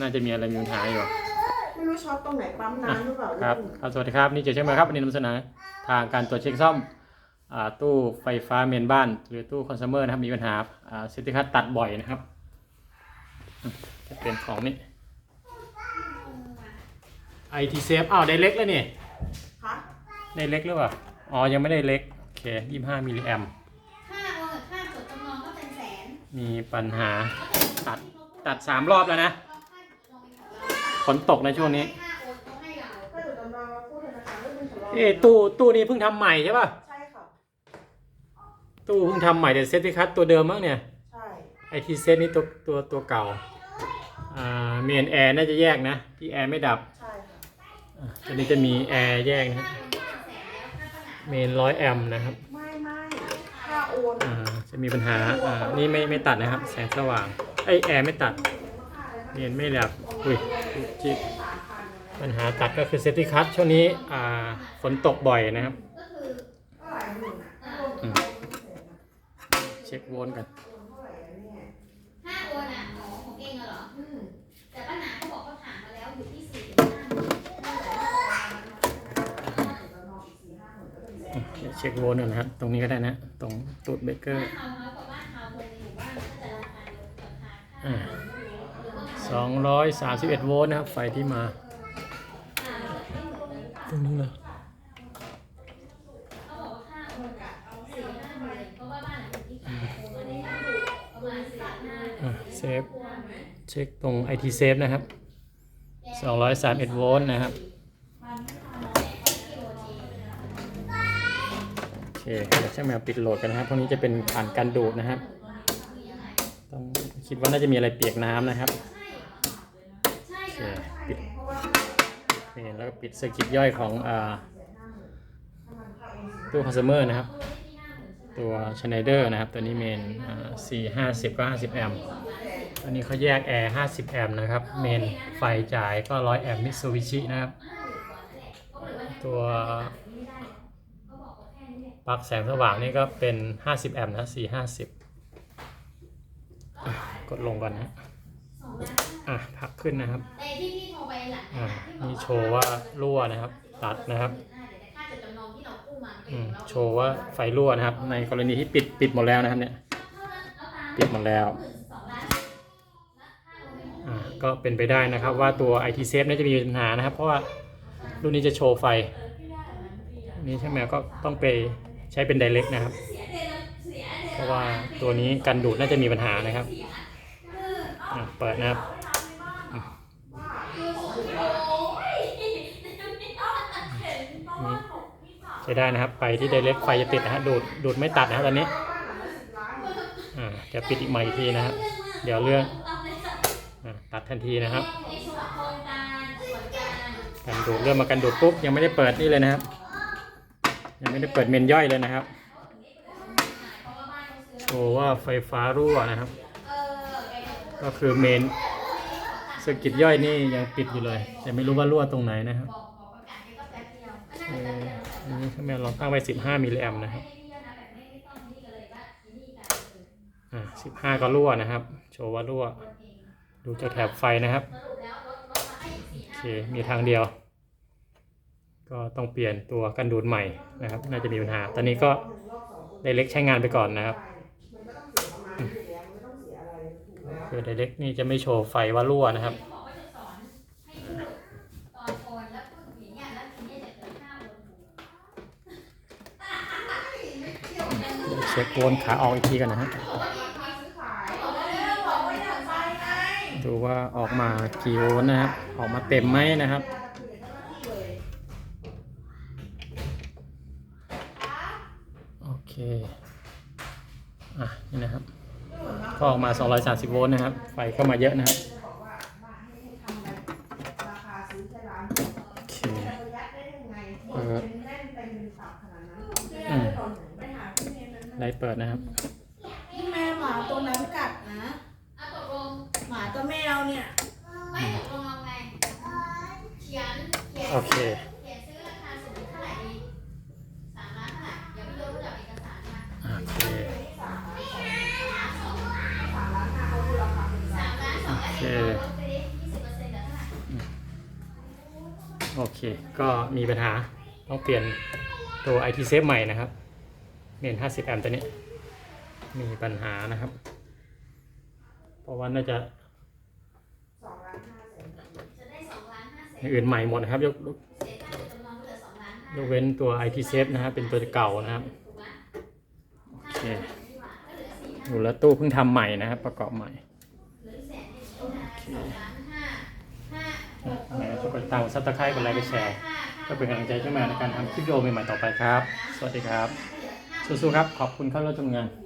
น่าจะมีอะไรมีปัญหาอยู่ไม่รู้ช็อตตรงไหนปั๊มน้ำหรือเปล่าครับลูกครับสวัสดีครับนี่เจเช่ไหมครับวันนี้นำเสนอทางการตรวจเช็คซ่อมอ่าตู้ไฟฟ้าเมนบ้าน หรือตู้คอน sumer นะครับมีปัญหาอ่าเซติคัตตัดบ่อยนะครับอืมจะเป็นของนี่ IT safe อ้าวได้เล็กแล้วนี่คะได้เล็กหรือเปล่าอ๋อยังไม่ได้เล็กโอเค25มิลลิแอมค่าโอนกับค่าจดจำนองก็เป็นแสนมีปัญหาตัดตัดสามรอบแล้วนะ ฝนตกในช่วงนี้ค่าโอนเขาให้เราถ้าอยู่ตำนองเราพูดธนาคารเรื่องเป็นของเราเอ้ตู้ตู้นี้เพิ่งทำใหม่ใช่ป่ะ ใช่ค่ะ ตู้เพิ่งทำใหม่แต่เซติคัตตัวเดิมมั้งเนี่ย ใช่ ไอทีเซตนี่ตัวตัวตัวเก่า อ่าเมนแอร์น่าจะแยกนะ ที่แอร์ไม่ดับใช่ค่ะ อ่าตัวนี้จะมีแอร์แยกนะค่าโอนก็เป็นแสนแล้วค่าผนังเมนร้อยแอมป์นะครับ ไม่ไม่ค่าโอนอ่าจะมีปัญหา อ่า นี่ไม่ไม่ตัดนะครับ แสงสว่าง ไอแอร์ไม่ตัด เมนไม่ดับ อุ้ย จิบปัญหาตัดก็คือเซติคัตช่วงนี้อ่าฝนตกบ่อยนะครับก็คือเท่าไหร่หมื่นอะอืมเช็คโวลต์กันโอนเท่าไหร่อะเนี่ยค่าโอนอะอ๋อของเองอะเหรออืมแต่ป้าหนาเขาบอกเขาถามมาแล้วอยู่ที่สี่ถึงห้าหมื่นโอเคเช็คโวลต์ก่อนนะครับ ตรงนี้ก็ได้นะ ตรงตูดเบรกเกอบ้านร์เฮาเฮากับบ้านเฮาคนในหมู่บ้านก็จะราคาเดียวราคาค่าอ่า หรือว่าสองร้อยสามสิบเอ็ดโวลต์นะครับ ไฟที่มา ตรงนี้เลยเขาบอกว่าค่าโอนกับสี่ห้าหมื่นเพราะว่าบ้านหลังร้อนอันนี้ประมาณสี่ห้าอะเซฟ เช็คตรง IT safe นะครับ 231 โวลต์นะครับ โอเคเดี๋ยวช่างแมวปิดโหลดกันนะครับ พวกนี้จะเป็นผ่านการดูดนะครับ ต้องคิดว่าน่าจะมีอะไรเปียกน้ำนะครับ เคปิดนี่แล้วก็ปิดสกิปย่อยของอตู้คอน sumer นะครับ ตัวช n นเดอร์นะครับ ตัวนี้เมนสี่ห้าสิบก็ห้าสิบแอมป์อันนี้เขาแยกแอร์ห้าสิบแอมป์นะครับ เมนไฟจ่ายก็ร้อยแอมป์มิตซูบิชินะครับ ตัวปลั๊กแสงสว่างนี่ก็เป็นห้าสิบแอมป์นะสี่ห้าสิบกดลงก่อนนะ อะพักขึ้นนะครับแต่ที่พี่โทรไปหลังอ่านี่โชว์ว่ารั่วนะครับตัดนะครับแต่ค่าจดจำนองที่เรากู้มาเป็นอืมของเราโชว์ว่าไฟรั่วนะครับ ในกรณีที่ปิดปิดหมดแล้วนะครับเนี่ย ปิดหมดแล้วสองล้านอ่าก็เป็นไปได้นะครับ ว่าตัว IT safe น่าจะมีปัญหานะครับ เพราะว่ารุ่นนี้จะโชว์ไฟอันนี้ใช่ไหมก็ต้องไปใช้เป็น direct นะครับ เพราะว่าตัวนี้กันดูดน่าจะมีปัญหานะครับอะเปิดนะครับ ใช้ได้นะครับ ไปที่ direct ไฟจะติดนะฮะดูดดูดไม่ตัดนะครับตอนนี้อ่าจะปิดอีกใหม่อีกทีนะครับ เดี๋ยวเรื่องอะตัดทันทีนะครับในส่วนโครงการส่วนกลางกันดูดเริ่มมากันดูดปุ๊บยังไม่ได้เปิดนี่เลยนะครับ ยังไม่ได้เปิดเมนย่อยเลยนะครับโชว์ว่าไฟฟ้ารั่วนะครับเออแกก็พูดก็คือเมนสกิตย่อยนี่ยังปิดอยู่เลย แต่ไม่รู้ว่ารั่วตรงไหนนะครับ แป๊บเดียวอันนี้ถ้าแม่ลองตั้งไว้15มิลลิแอมนะครับไม่ได้เยอะนะแบบไม่ไม่ต้าก็รั่วนะครับ โชว์ว่ารั่ว ดูจากแถบไฟนะครับโอเคมีทางเดียว ก็ต้องเปลี่ยนตัวกันดูดใหม่นะครับ น่าจะมีปัญหา ตอนนี้ก็ไดเล็กใช้งานไปก่อนนะครับคือไดเล็กนี่จะไม่โชว์ไฟว่ารั่วนะครับ บอกว่าจะสอนให้พูดตอนโอนแล้วพูดอย่างเงี้ยแล้วทีเนี้ยจะเกิดค่าโอนถูก เช็คโวนขาออกอีกทีกันนะฮะดูว่าออกมากี่โวลต์นะครับ ออกมาเต็มไหมนะครับโอเคอะนี่นะครับ ก็ออกมา 230 โวลต์นะครับ ไฟเข้ามาเยอะนะครับ บอกว่ามาให้ทำแบบราคาซื้อแค่ร้าน โอเค จะประหยัดได้ยังไงเป็นแน่นเต็มเป็นตับขนาดนั้น อืม ไปหาพี่ เมย์นั้นไลท์เปิดนะครับพี่แม่หมาตัวนั้นกัดนะอะตกลง หมาตัวแมวเนี่ย ไม่ตกลงเอาไงเขียนเขียนโอเค เขียนซื้อราคาสูงเท่าไหร่ดีสามล้านเท่าไหร่เดี๋ยวพี่ยกระดับเอกสารมาโอเค สามล้านสองโอแล้วเคเองลดไปดิยี่สิบเปอร์โอเค ก็มีปัญหาต้องเปลี่ยนตัว IT Safe ใหม่นะครับ เมน50แอมป์ตัวนี้ มีปัญหานะครับ เพราะว่าน่าจะสองล้านห้าแสนจะได้สองล้านห้าแสอนย่างอื่นใหม่หมดนะครับ ยกยกเสียค่าจำนองเหลือสองล้านห้ายกเว้นตัว IT Safe นะครับเป็นตัวเก่านะครับถูกไหมโอเคก็เหลือสี่ห้าดูแล้วตู้เพิ่งทำใหม่นะครับ ประกอบใหม่เหลือแสนเดียวนะสองล้านห้าห้าหกยังไงก็กดติดตามซับสไครต์กดไลค์กดแชร์ ก็เป็นกำลังใจช่วยแมวในการทำคลิปวิดีโอใหม่ๆต่อไปครับ สวัสดีครับ สู้ๆครับ ขอบคุณเข้าร่วมชมงาน